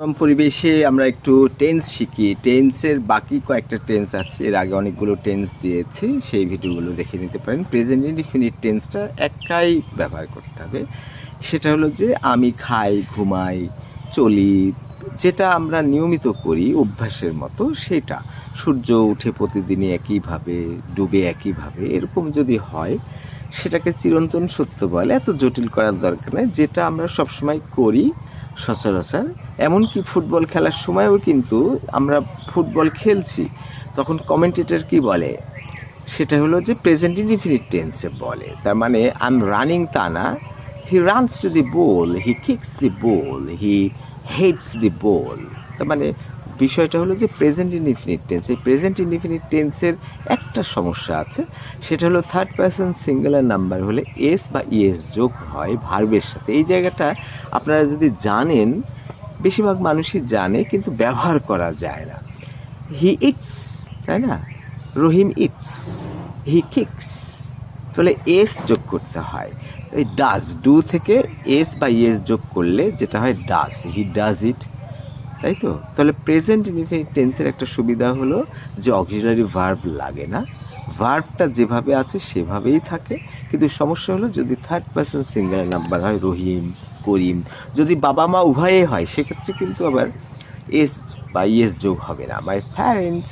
কম পরিবেশে আমরা একটু টেন্স শিখি। টেন্সের বাকি কয়েকটা টেন্স আছে। এর আগে অনেকগুলো টেন্স দিয়েছি। সেই ভিডিওগুলো দেখে নিতে পারেন। প্রেজেন্ট ইনডিফিনিট টেন্সটা একাই ব্যবহার করতে হবে। সেটা হলো যে, আমি খাই, ঘুমাই, চলি, যেটা আমরা নিয়মিত করি অভ্যাসের মতো সেটা। সূর্য উঠে প্রতিদিনই একইভাবে, ডুবে একইভাবে, এরকম যদি হয়, সেটাকে চিরন্তন সত্য বলে এত জটিল করার দরকার নেই। যেটা আমরা সবসময় করি সচরাচর। এমনকি ফুটবল খেলার সময়ও কিন্তু আমরা ফুটবল খেলছি। তখন কমেন্টেটার কি বলে? সেটা হলো যে প্রেজেন্ট ইনডিফিনিট টেন্সে বলে। তার মানে আই এম রানিং তা না। He runs to the ball he kicks the ball he heads the ball তার মানে বিষয়টা হলো যে প্রেজেন্ট ইনডিফিনিট টেন্স এই প্রেজেন্ট ইনডিফিনিট টেন্সের একটা সমস্যা আছে, সেটা হলো থার্ড পার্সন সিঙ্গুলার নাম্বার হলে এস বা ইএস যোগ হয় ভার্বের সাথে। এই জায়গাটা আপনারা যদি জানেন, বেশিরভাগ মানুষই জানে, কিন্তু ব্যবহার করা যায় না। হি ইটস তাই না? রহিম ইটস হি কিক্স তাহলে এস যোগ করতে হয়। এই ডাজ ডু থেকে এস বা ইএস যোগ করলে যেটা হয় ডাজ হি ডাজ ইট তাই তো? তাহলে প্রেজেন্ট ইনফিনিট টেন্সের একটা সুবিধা হলো যে অক্সিলারি ভার্ব লাগে না। ভার্বটা যেভাবে আছে সেভাবেই থাকে। কিন্তু সমস্যা হলো যদি থার্ড পার্সন সিঙ্গেল নাম্বার হয়, রহিম, করিম, যদি বাবা মা উভয়ে হয়, সেক্ষেত্রে কিন্তু আবার এস বা ইয়েস যোগ হবে না। মাই প্যারেন্টস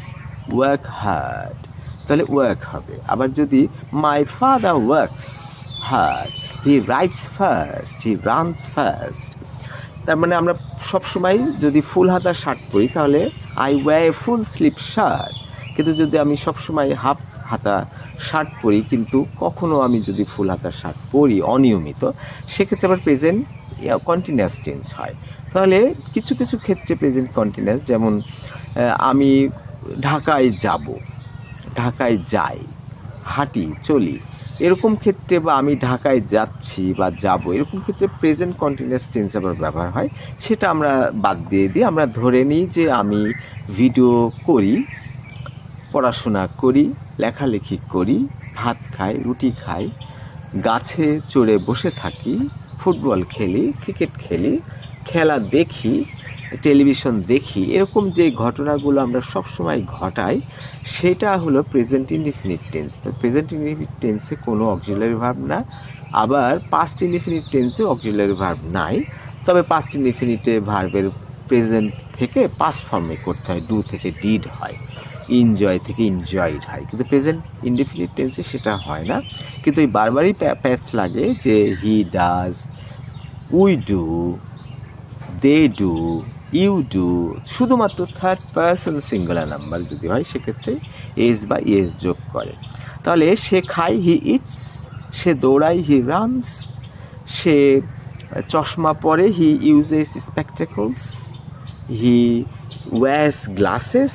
ওয়ার্ক হার্ড তাহলে ওয়ার্ক হবে। আবার যদি my father works hard he writes first he runs first তার মানে আমরা সবসময় যদি ফুল হাতা শার্ট পরি, তাহলে I wear a full sleeve shirt কিন্তু যদি আমি সবসময় হাফ হাতা শার্ট পরি, কিন্তু কখনো আমি যদি ফুল হাতা শার্ট পরি অনিয়মিত, সেক্ষেত্রে আবার প্রেজেন্ট কন্টিনিউয়াস টেন্স হয়। তাহলে কিছু কিছু ক্ষেত্রে প্রেজেন্ট কন্টিনিউয়াস যেমন আমি ঢাকায় যাব, ঢাকায় যাই, হাঁটি, চলি এরকম ক্ষেত্রে বা আমি ঢাকায় যাচ্ছি বা যাব, এরকম ক্ষেত্রে প্রেজেন্ট কন্টিনিউয়াস টেন্স আবার ব্যবহার হয়, সেটা আমরা বাদ দিয়ে দিই। আমরা ধরে নিই যে আমি ভিডিও করি, পড়াশোনা করি, লেখালেখি করি, ভাত খাই, রুটি খাই, গাছে চড়ে বসে থাকি, ফুটবল খেলি ক্রিকেট খেলি, খেলা দেখি টেলিভিশন দেখি, এরকম যে ঘটনাগুলো আমরা সবসময় ঘটাই, সেটা হলো প্রেজেন্ট ইনডিফিনিট টেন্স তো প্রেজেন্ট ইনডিফিনিট টেন্সে কোনো অক্সিলারি ভার্ব না, আবার পাস্ট ইনডিফিনিট টেন্সে অক্সিলারি ভার্ব নাই, তবে পাস্ট ইনডিফিনিটে ভার্বের প্রেজেন্ট থেকে পাস্ট ফর্মে করতে হয় ডু থেকে ডিড হয় ইনজয় থেকে এনজয়েড হয়। কিন্তু প্রেজেন্ট ইনডিফিনিট টেন্সে সেটা হয় না। কিন্তু এই বারবারই প্যাচ লাগে যে he does we do they do you do শুধুমাত্র থার্ড পার্সন সিঙ্গুলার নাম্বার যদি হয়, সেক্ষেত্রে এস বা ইএস যোগ করে। তাহলে সে খায় হি ইটস সে দৌড়ায় হি রানস সে চশমা পরে he uses spectacles he wears glasses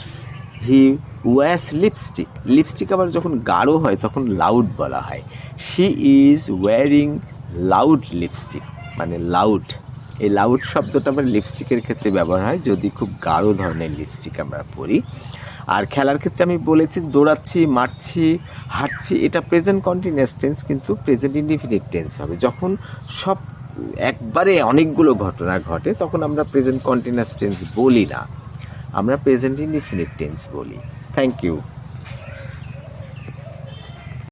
he wears lipstick lipstick আবার যখন গাঢ় হয়, তখন লাউড বলা হয়। She is wearing loud lipstick মানে লাউড এই লাউড শব্দটা আবার লিপস্টিকের ক্ষেত্রে ব্যবহার হয়, যদি খুব গাঢ় ধরনের লিপস্টিক আমরা পরি। আর খেলার ক্ষেত্রে আমি বলেছি, দৌড়াচ্ছি, মারছি, হাঁটছি, এটা প্রেজেন্ট কন্টিনিউয়াস টেন্স কিন্তু প্রেজেন্ট ইনডিফিনিট টেন্স হবে। যখন সব একবারে অনেকগুলো ঘটনা ঘটে, তখন আমরা প্রেজেন্ট কন্টিনিউয়াস টেন্স বলি না। আমরা প্রেজেন্ট ইনডিফিনিট টেন্স বলি। Thank you